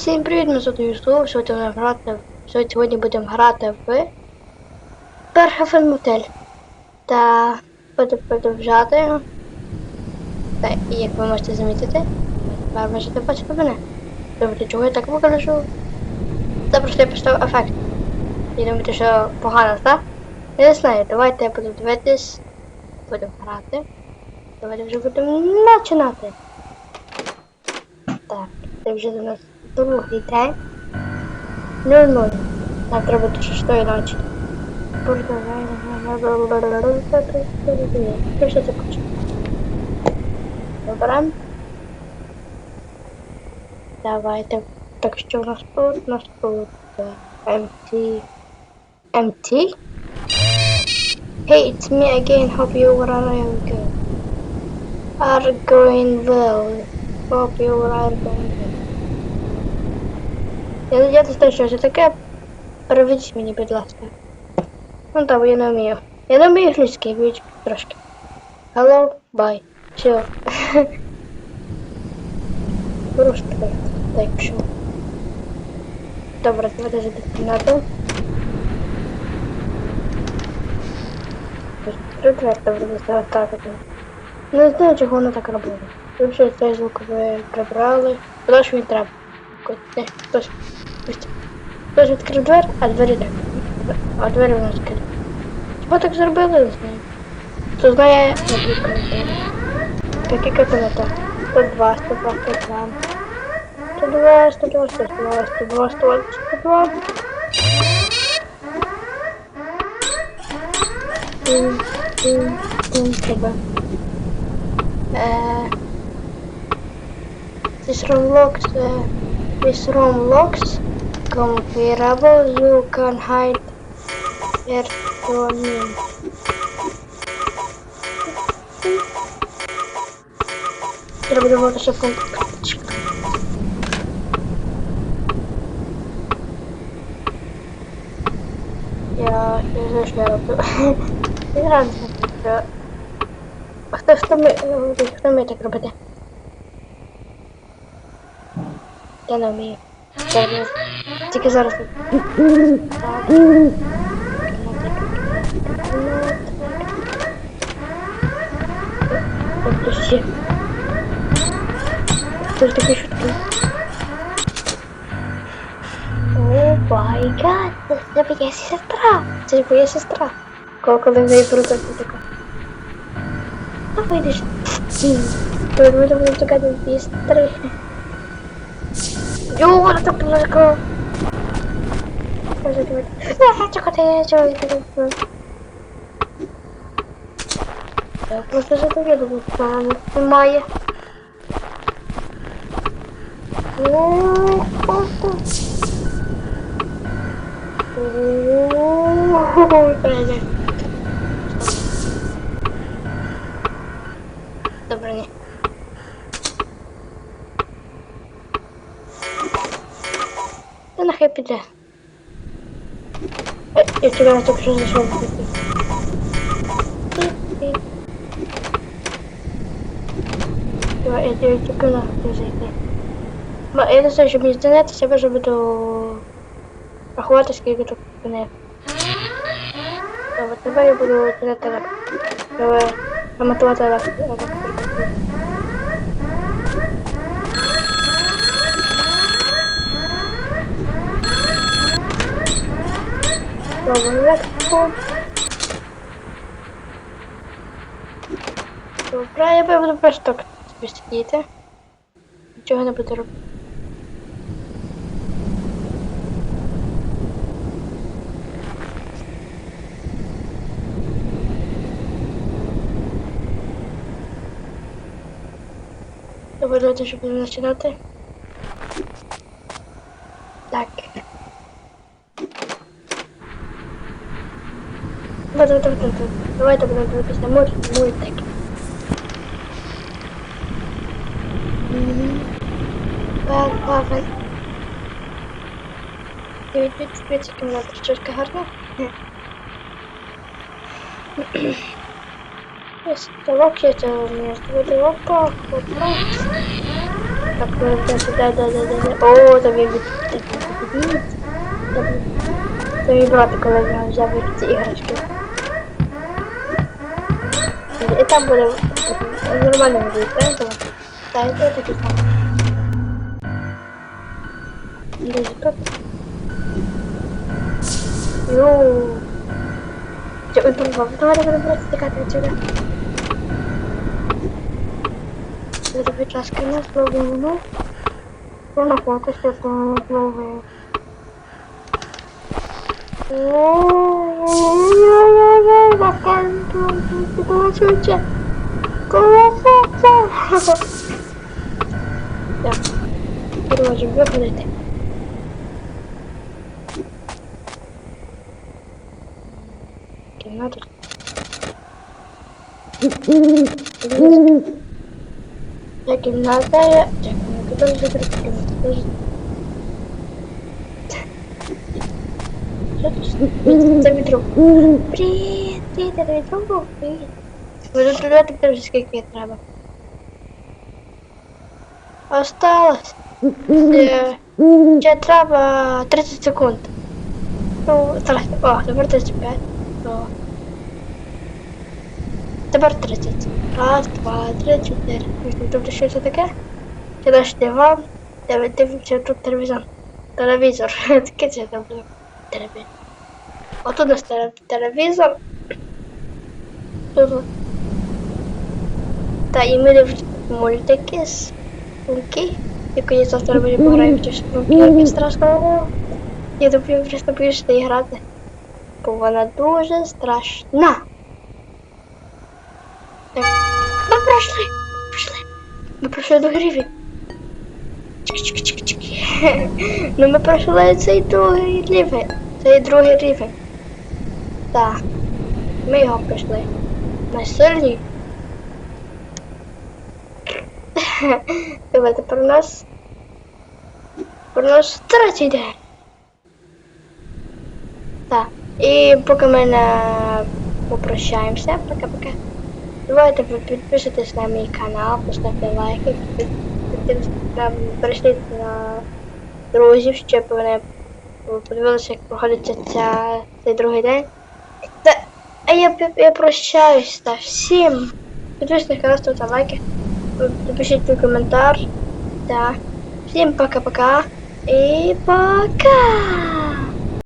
Всім привіт, ми звати Юсу. Сьогодні будемо грати в- сьогодні будемо грати в Перхефен Мотель. Та будемо продовжати. Та як ви можете замітити, тепер можете бачити мене. Добре, чого я так покажу? Та просто я поставив ефект. І думаєте, що погано, так? Я не знаю, давайте я буду дивитись, будемо грати. Давайте вже будемо починати. Так, це вже до нас другий день. Ну ну. Нам треба до шостої ночі. Що це хоче? Добре. Давайте. Так що у нас тут? У нас тут е, MT. MT? Hey, it's me again. Hope you are all good. Are going well. Hope you are going well. Я, я не знаю, що це таке. Переведіть мені, будь ласка. Ну так, я не вмію. Я не вмію англійський, вмію трошки. Hello, bye. Все. Просто так, пішов. Добре, давайте за кімнату. Прикрепто буде так. Не знаю, чого воно так робило. Взагалі цей звук ви прибрали. Куди ж він треба? Хтось. Хтось. Хтось відкрив двері, а двері так. А двері вона відкрили. Чого так зробили, не знаю. Хто знає, коментарі. Які кабінети? 102, 102, 102. 102, 102, 102, 102, 102, 102. Тим, тим, тим, тебе. This room looks uh, this room looks comparable. You can hide your name. Треба давати ще пункт. Я не знаю, що я роблю. Не знаю, що а хто хто ми хто ми так робити? Я не вмію. Не- Тільки зараз. Хто ж такі шутки? О це моя сестра. Це моя сестра. Коли в неї круто така. А вийдеш. Ми будемо чекати бістри. Чого ти робиш? Я просто задовіду, плану немає. Добре, ні. Та нехай піде. Е, Я тебе на так що зайшов. Давай, я тебе тільки нахуй зайти. Ма, я не знаю, щоб мені здонетися, я вже буду рахувати, скільки тут не. Добре, тепер я буду донати так. Давай, ремонтувати електрику. Добре. Я буду просто так сидіти. Нічого не буду робити. Добре, давайте, щоб не починати. Так. Давай, давай, давай, давай. Кімната щось гарна. Ось, ставок є цього міста. Буде опа, опа. Так, да, да, да, да, да. О, там є коли він взяв ці. І там буде нормально буде, правильно? Так, це такі самі. Десь тут. Йоу. Чё, он там Давай, давай, давай, стекати отсюда. Зроби часки не зловимо, ну. Я на фото що там не швидше. Колосоця. Так, продовжуємо виходити. Кімната. Я кімната, я... Так, ну, куди вже прикрити? Що тут? Це відро. Привіт, привіт, це відро був, привіт. Ви тут туди теж скільки треба. Осталось. Е, Ще треба 30 секунд. Ну, зараз. О, тепер 35. О. Тепер 30. Раз, два, три, чотири. Тобто що це таке? Це наш диван. Де дивимося тут телевізор. Телевізор. Таке це там буде. Телевізор. Отут у нас теле- телевізор. Та і ми мультики з. Яку я завтра буду пограю в ті штуки, як страшно. Я тобі просто боюсь неї грати. Бо вона дуже страшна. Так. Ми пройшли. Пройшли. Ми пройшли до гріві. Чик-чик-чик-чик. Ну ми пройшли цей другий рівень. Цей другий рівень. Так. Ми його пройшли. Ми сильні. Давайте про нас. Про нас третій день. Так. І поки ми не попрощаємося, пока-пока. Давайте ви підписуйтесь на мій канал, поставте лайки, перейшліть на друзів, щоб вони подивилися, як проходиться ця, цей другий день. Та, а я, я, я прощаюсь та всім. Підписуйтесь на канал, ставте лайки, напишіть свій коментар. Та. Всім пока-пока і пока!